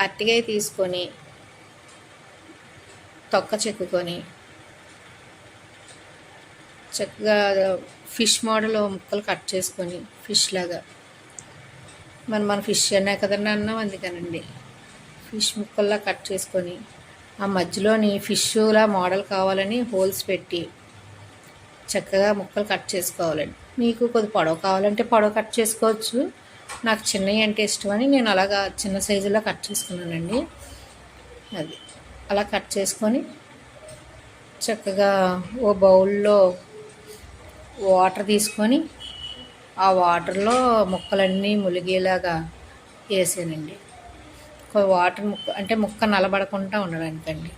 అట్టికాయ తీసుకొని తొక్క చెక్కుకొని చక్కగా ఫిష్ మోడల్ ముక్కలు కట్ చేసుకొని ఫిష్ లాగా. మరి మన ఫిష్ అన్నా కదండి అన్నాం అందుకనండి. ఫిష్ ముక్కల్లా కట్ చేసుకొని ఆ మధ్యలోని ఫిష్లా మోడల్ కావాలని హోల్స్ పెట్టి చక్కగా ముక్కలు కట్ చేసుకోవాలండి. మీకు కొద్ది పొడవు కావాలంటే పొడవు కట్ చేసుకోవచ్చు. నాకు చిన్నవి అంటే ఇష్టమని నేను అలాగా చిన్న సైజులో కట్ చేసుకున్నానండి. అది అలా కట్ చేసుకొని చక్కగా ఓ బౌల్లో వాటర్ తీసుకొని ఆ వాటర్లో ముక్కలన్నీ ములిగేలాగా వేసానండి. వాటర్ ముక్క అంటే ముక్క నలబడకుండా ఉండడానికండి.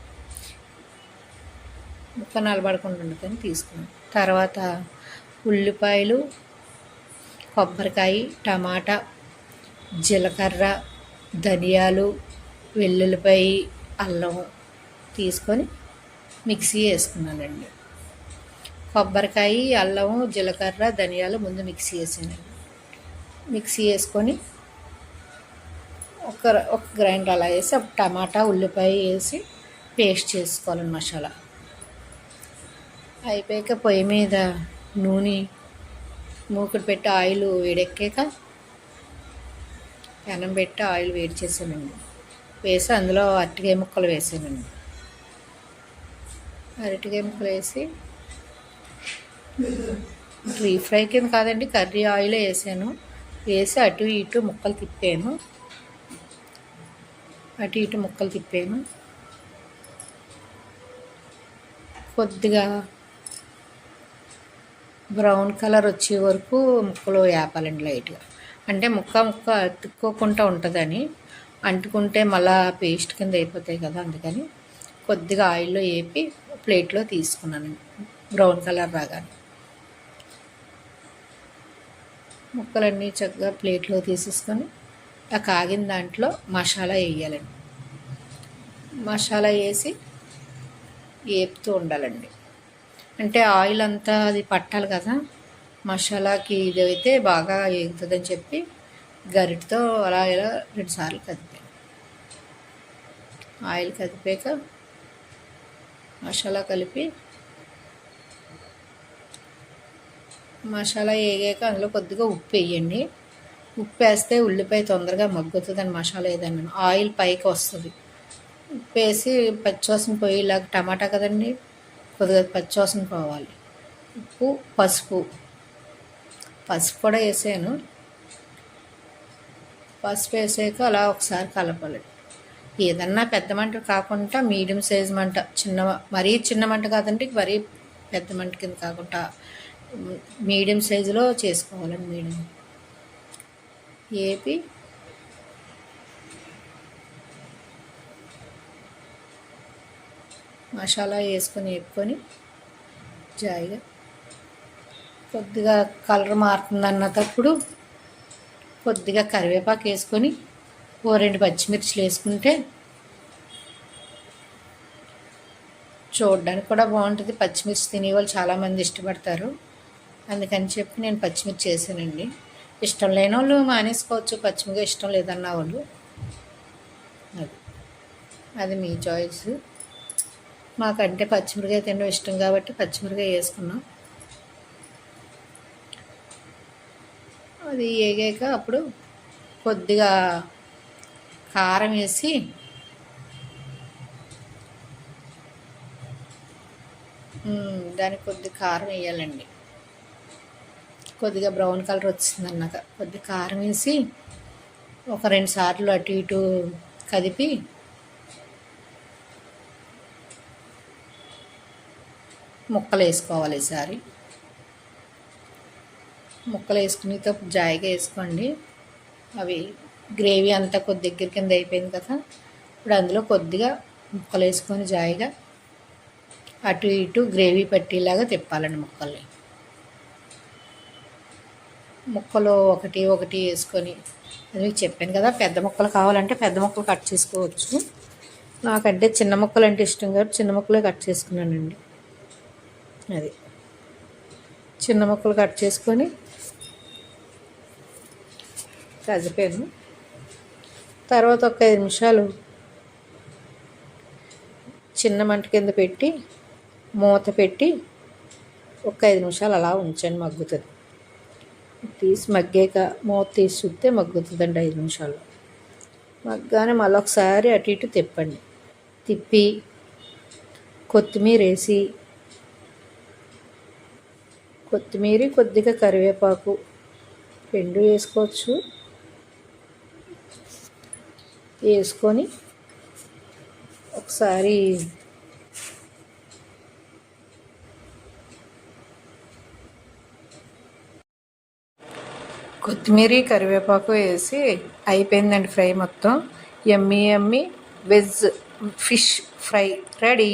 ముక్క నలబడకుండా ఉండదని తీసుకున్నాను. తర్వాత ఉల్లిపాయలు కొబ్బరికాయ టమాటా జీలకర్ర ధనియాలు వెల్లుల్లిపాయ అల్లం తీసుకొని మిక్సీ వేసుకున్నానండి. కొబ్బరికాయ అల్లం జీలకర్ర ధనియాలు ముందు మిక్సీ వేసానండి. మిక్సీ వేసుకొని ఒక ఒక గ్రైండర్ అలా వేసి టమాటా ఉల్లిపాయ వేసి పేస్ట్ చేసుకోవాలండి మసాలా. అయిపోయాక పొయ్యి మీద నూనె మూకుడు పెట్టి ఆయిల్ వేడెక్కాక పెనం పెట్టి ఆయిల్ వేడి చేసానండి వేసి అందులో అరటికాయ ముక్కలు వేసానండి అరటికాయ ముక్కలు వేసి రీ ఫ్రై కింద కాదండి కర్రీ ఆయిల్ వేసాను. వేసి అటు ఇటు ముక్కలు తిప్పాను. అటు ఇటు ముక్కలు తిప్పాను. కొద్దిగా బ్రౌన్ కలర్ వచ్చే వరకు ముక్కలు వేపాలండి లైట్గా. అంటే ముక్క ముక్క అతుక్కోకుండా ఉంటుందని అంటుకుంటే మళ్ళా పేస్ట్ కింద అయిపోతాయి కదా అందుకని కొద్దిగా ఆయిల్లో వేపి ప్లేట్లో తీసుకున్నాను బ్రౌన్ కలర్ రాగానే. ముక్కలన్నీ చక్కగా ప్లేట్లో తీసేసుకొని ఆ కాగిన దాంట్లో మసాలా వేయాలండి. మసాలా వేసి వేపుతూ ఉండాలండి. అంటే ఆయిల్ అంతా అది పట్టాలి కదా మసాలాకి ఇది అయితే బాగా ఎగుతుందని చెప్పి గరిటతో అలా ఇలా రెండుసార్లు కదిపాను. ఆయిల్ కదిపాక మసాలా కలిపి మసాలా వేగాక అందులో కొద్దిగా ఉప్పు వేయండి. ఉప్పు వేస్తే ఉల్లిపాయ తొందరగా మగ్గుతుందని మసాలా ఏదన్నాను ఆయిల్ పైకి వస్తుంది. ఉప్పు వేసి పచ్చివాసన పోయేలాగా టమాటా కదండి కొద్దిగా పచ్చివాసన పోవాలి. ఉప్పు పసుపు. పసుపు కూడా వేసాను పసుపు వేసాక అలా ఒకసారి కలపాలి. ఏదన్నా పెద్ద మంట కాకుండా మీడియం సైజ్ మంట చిన్న మరీ చిన్న మంట కాదంటే మరీ పెద్ద మంట కింద కాకుండా మీడియం సైజులో చేసుకోవాలండి మీడియం. ఏపి మసాలా వేసుకొని వేపుకొని జాయిగా కొద్దిగా కలర్ మారుతుందన్నప్పుడు కొద్దిగా కరివేపాకు వేసుకొని ఓ రెండు పచ్చిమిర్చిలు వేసుకుంటే చూడడానికి కూడా బాగుంటుంది. పచ్చిమిర్చి తినే వాళ్ళు చాలామంది ఇష్టపడతారు. అందుకని చెప్పి నేను పచ్చిమిర్చి చేశానండి ఇష్టం లేని వాళ్ళు మానేసుకోవచ్చు. పచ్చిమిగా ఇష్టం లేదన్న వాళ్ళు. అది. అది మీ చాయిస్. మాకంటే పచ్చిమిరకాయ తినడం ఇష్టం కాబట్టి పచ్చిమిరకాయ వేసుకున్నాం. అది వేగాక అప్పుడు కొద్దిగా కారం వేసి దానికి కొద్ది కారం వేయాలండి. కొద్దిగా బ్రౌన్ కలర్ వచ్చింది అన్నాక కొద్ది కారం వేసి ఒక రెండు సార్లు అటు ఇటు కదిపి ముక్కలు వేసుకోవాలి ఈసారి ముక్కలు వేసుకునితో జాయిగా వేసుకోండి. అవి గ్రేవీ అంతా కొద్ది దగ్గర కింద అయిపోయింది కదా ఇప్పుడు అందులో కొద్దిగా ముక్కలు వేసుకొని జాయిగా అటు ఇటు గ్రేవీ పట్టేలాగా తిప్పాలండి ముక్కల్ని. ముక్కలు ఒకటి ఒకటి వేసుకొని అది మీకు చెప్పాను కదా పెద్ద ముక్కలు కావాలంటే పెద్ద ముక్కలు కట్ చేసుకోవచ్చు. నాకంటే చిన్న ముక్కలు అంటే ఇష్టం కాబట్టి చిన్న ముక్కలే కట్ చేసుకున్నానండి. అది. చిన్న ముక్కలు కట్ చేసుకొని కదిపాను తర్వాత ఒక ఐదు నిమిషాలు చిన్న మంట కింద పెట్టి మూత పెట్టి ఒక ఐదు నిమిషాలు అలా ఉంచండి మగ్గుతుంది. తీసి మగ్గాక మూత తీసి చూస్తే మగ్గుతుందండి ఐదు నిమిషాలు మగ్గానే మళ్ళీ ఒకసారి అటు ఇటు తిప్పండి. తిప్పి కొత్తిమీర వేసి కొత్తిమీర కొద్దిగా కరివేపాకు రెండు వేసుకోవచ్చు. వేసుకొని ఒకసారి కొత్తిమీర కరివేపాకు వేసి అయిపోయిందండి ఫ్రై మొత్తం. Yummy yummy veg fish fry ready.